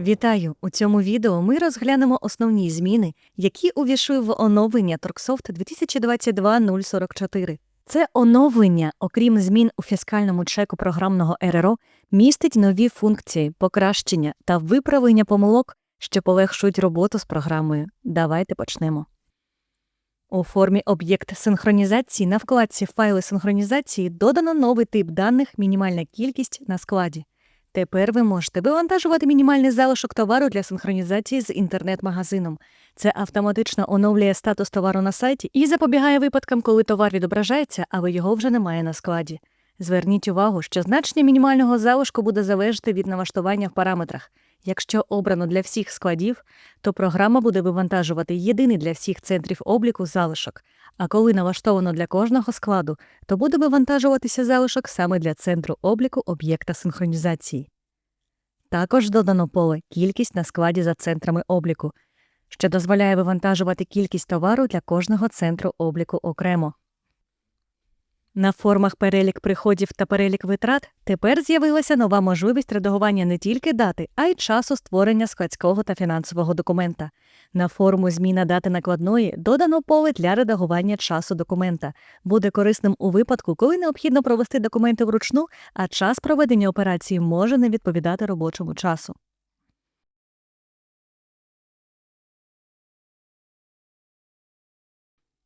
Вітаю! У цьому відео ми розглянемо основні зміни, які увійшли в оновлення Торксофт 2022-044. Це оновлення, окрім змін у фіскальному чеку програмного РРО, містить нові функції, покращення та виправлення помилок, що полегшують роботу з програмою. Давайте почнемо. У формі об'єкт синхронізації на вкладці Файли синхронізації додано новий тип даних мінімальна кількість на складі. Тепер ви можете вивантажувати мінімальний залишок товару для синхронізації з інтернет-магазином. Це автоматично оновлює статус товару на сайті і запобігає випадкам, коли товар відображається, але його вже немає на складі. Зверніть увагу, що значення мінімального залишку буде залежати від налаштування в параметрах. Якщо обрано для всіх складів, то програма буде вивантажувати єдиний для всіх центрів обліку залишок. А коли налаштовано для кожного складу, то буде вивантажуватися залишок саме для центру обліку об'єкта синхронізації. Також додано поле кількість на складі за центрами обліку, що дозволяє вивантажувати кількість товару для кожного центру обліку окремо. На формах перелік приходів та перелік витрат тепер з'явилася нова можливість редагування не тільки дати, а й часу створення складського та фінансового документа. На форму зміна дати накладної додано поле для редагування часу документа. Буде корисним у випадку, коли необхідно провести документи вручну, а час проведення операції може не відповідати робочому часу.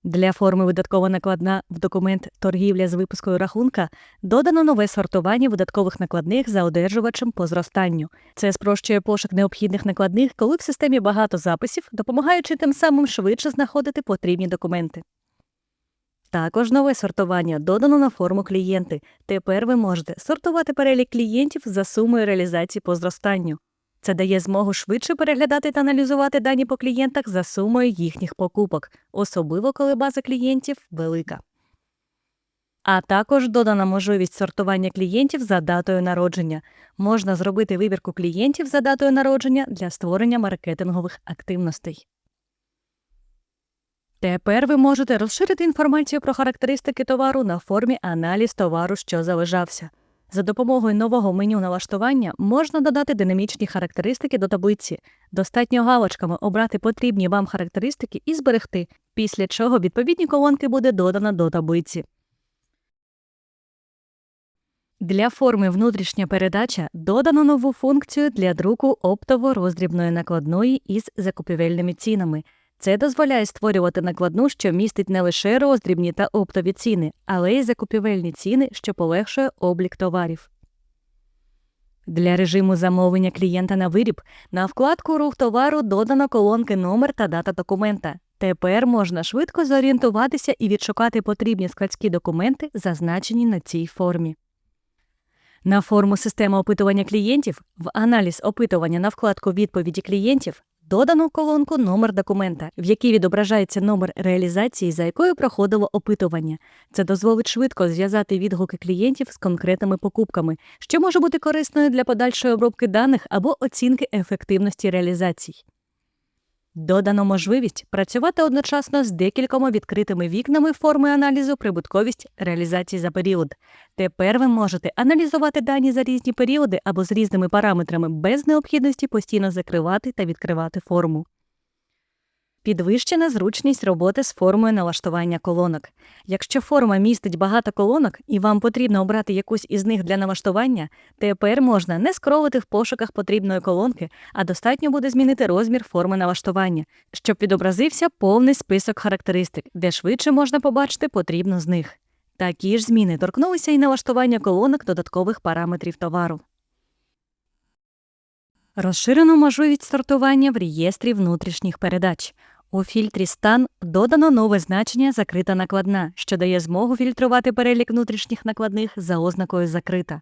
Для форми видаткова накладна в документ торгівля з випускою рахунка додано нове сортування видаткових накладних за одержувачем по зростанню. Це спрощує пошук необхідних накладних, коли в системі багато записів, допомагаючи тим самим швидше знаходити потрібні документи. Також нове сортування додано на форму клієнти. Тепер ви можете сортувати перелік клієнтів за сумою реалізації по зростанню. Це дає змогу швидше переглядати та аналізувати дані по клієнтах за сумою їхніх покупок, особливо коли база клієнтів велика. А також додана можливість сортування клієнтів за датою народження. Можна зробити вибірку клієнтів за датою народження для створення маркетингових активностей. Тепер ви можете розширити інформацію про характеристики товару на формі аналіз товару, що залежався. За допомогою нового меню налаштування можна додати динамічні характеристики до таблиці. Достатньо галочками обрати потрібні вам характеристики і зберегти, після чого відповідні колонки буде додано до таблиці. Для форми внутрішня передача додано нову функцію для друку оптово-роздрібної накладної із закупівельними цінами. Це дозволяє створювати накладну, що містить не лише роздрібні та оптові ціни, але й закупівельні ціни, що полегшує облік товарів. Для режиму замовлення клієнта на виріб на вкладку Рух товару додано колонки номер та дата документа. Тепер можна швидко зорієнтуватися і відшукати потрібні складські документи, зазначені на цій формі. На форму системи опитування клієнтів в аналіз опитування на вкладку відповіді клієнтів додано колонку номер документа, в якій відображається номер реалізації, за якою проходило опитування. Це дозволить швидко зв'язати відгуки клієнтів з конкретними покупками, що може бути корисною для подальшої обробки даних або оцінки ефективності реалізацій. Додано можливість працювати одночасно з декількома відкритими вікнами форми аналізу прибутковість реалізації за період. Тепер ви можете аналізувати дані за різні періоди або з різними параметрами без необхідності постійно закривати та відкривати форму. Підвищена зручність роботи з формою налаштування колонок. Якщо форма містить багато колонок і вам потрібно обрати якусь із них для налаштування, тепер можна не скролити в пошуках потрібної колонки, а достатньо буде змінити розмір форми налаштування, щоб відобразився повний список характеристик, де швидше можна побачити потрібну з них. Такі ж зміни торкнулися і налаштування колонок додаткових параметрів товару. Розширено можливість сортування в реєстрі внутрішніх передач. У фільтрі Стан додано нове значення Закрита накладна, що дає змогу фільтрувати перелік внутрішніх накладних за ознакою Закрита.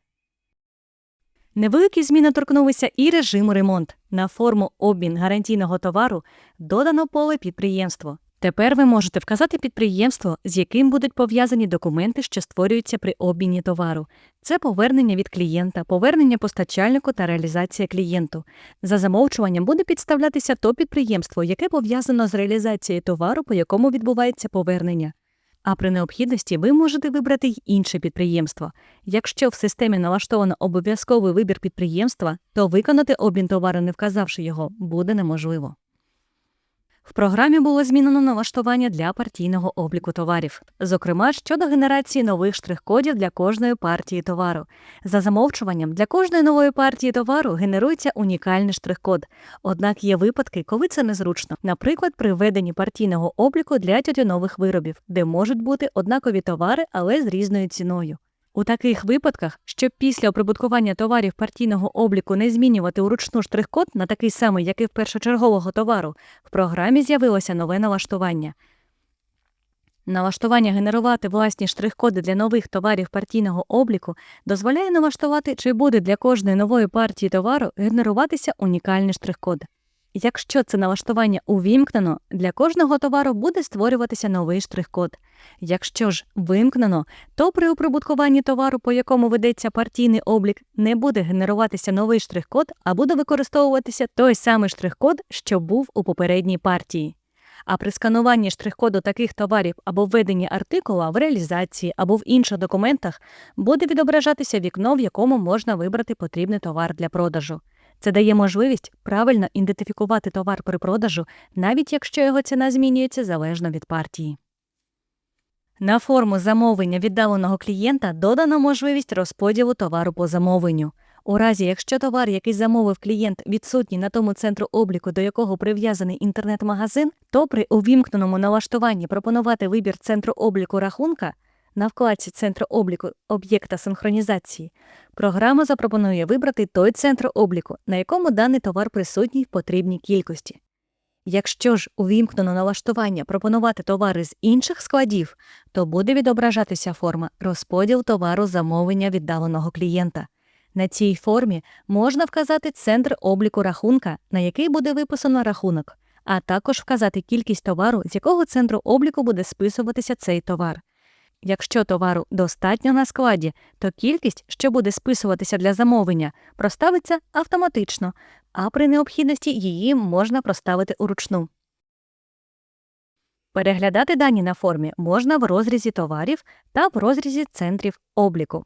Невеликі зміни торкнулися і режиму ремонт. На форму обмін гарантійного товару додано поле підприємство. Тепер ви можете вказати підприємство, з яким будуть пов'язані документи, що створюються при обміні товару. Це повернення від клієнта, повернення постачальнику та реалізація клієнту. За замовчуванням буде підставлятися то підприємство, яке пов'язано з реалізацією товару, по якому відбувається повернення. А при необхідності ви можете вибрати й інше підприємство. Якщо в системі налаштовано обов'язковий вибір підприємства, то виконати обмін товару, не вказавши його, буде неможливо. В програмі було змінено налаштування для партійного обліку товарів, зокрема щодо генерації нових штрих-кодів для кожної партії товару. За замовчуванням, для кожної нової партії товару генерується унікальний штрих-код. Однак є випадки, коли це незручно, наприклад, при введенні партійного обліку для тютюнових виробів, де можуть бути однакові товари, але з різною ціною. У таких випадках, щоб після оприбуткування товарів партійного обліку не змінювати уручну штрих-код на такий самий, як і в першочергового товару, в програмі з'явилося нове налаштування. Налаштування генерувати власні штрих-коди для нових товарів партійного обліку дозволяє налаштувати, чи буде для кожної нової партії товару генеруватися унікальний штрих-код. Якщо це налаштування увімкнено, для кожного товару буде створюватися новий штрих-код. Якщо ж вимкнено, то при оприбуткуванні товару, по якому ведеться партійний облік, не буде генеруватися новий штрих-код, а буде використовуватися той самий штрих-код, що був у попередній партії. А при скануванні штрих-коду таких товарів або введенні артикула в реалізації або в інших документах буде відображатися вікно, в якому можна вибрати потрібний товар для продажу. Це дає можливість правильно ідентифікувати товар при продажу, навіть якщо його ціна змінюється залежно від партії. На форму замовлення віддаленого клієнта додано можливість розподілу товару по замовленню. У разі, якщо товар, який замовив клієнт, відсутній на тому центру обліку, до якого прив'язаний інтернет-магазин, то при увімкненому налаштуванні пропонувати вибір центру обліку рахунка на вкладці центру обліку об'єкта синхронізації, програма запропонує вибрати той центр обліку, на якому даний товар присутній в потрібній кількості. Якщо ж увімкнено налаштування пропонувати товари з інших складів, то буде відображатися форма розподіл товару замовлення віддаленого клієнта. На цій формі можна вказати центр обліку рахунка, на який буде виписано рахунок, а також вказати кількість товару, з якого центру обліку буде списуватися цей товар. Якщо товару достатньо на складі, то кількість, що буде списуватися для замовлення, проставиться автоматично, а при необхідності її можна проставити уручну. Переглядати дані на формі можна в розрізі товарів та в розрізі центрів обліку.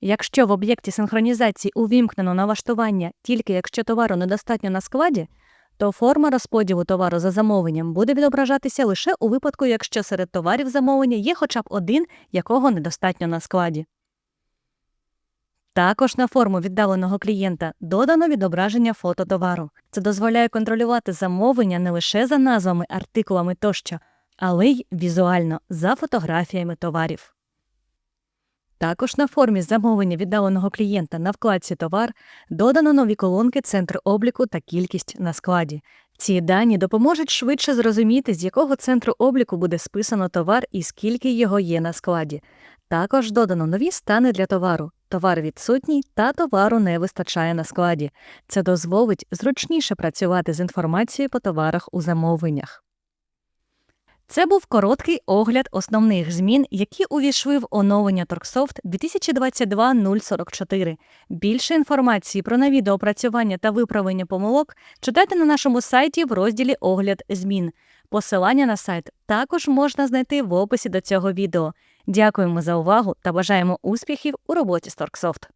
Якщо в об'єкті синхронізації увімкнено налаштування тільки якщо товару недостатньо на складі, то форма розподілу товару за замовленням буде відображатися лише у випадку, якщо серед товарів замовлення є хоча б один, якого недостатньо на складі. Також на форму віддаленого клієнта додано відображення фото товару. Це дозволяє контролювати замовлення не лише за назвами, артикулами тощо, але й візуально за фотографіями товарів. Також на формі замовлення віддаленого клієнта на вкладці Товар додано нові колонки Центр обліку та кількість на складі. Ці дані допоможуть швидше зрозуміти, з якого центру обліку буде списано товар і скільки його є на складі. Також додано нові стани для товару. Товар відсутній та товару не вистачає на складі. Це дозволить зручніше працювати з інформацією по товарах у замовленнях. Це був короткий огляд основних змін, які увійшли в оновлення Торксофт 2022-044. Більше інформації про нові доопрацювання та виправлення помилок читайте на нашому сайті в розділі Огляд змін. Посилання на сайт також можна знайти в описі до цього відео. Дякуємо за увагу та бажаємо успіхів у роботі з Торксофт.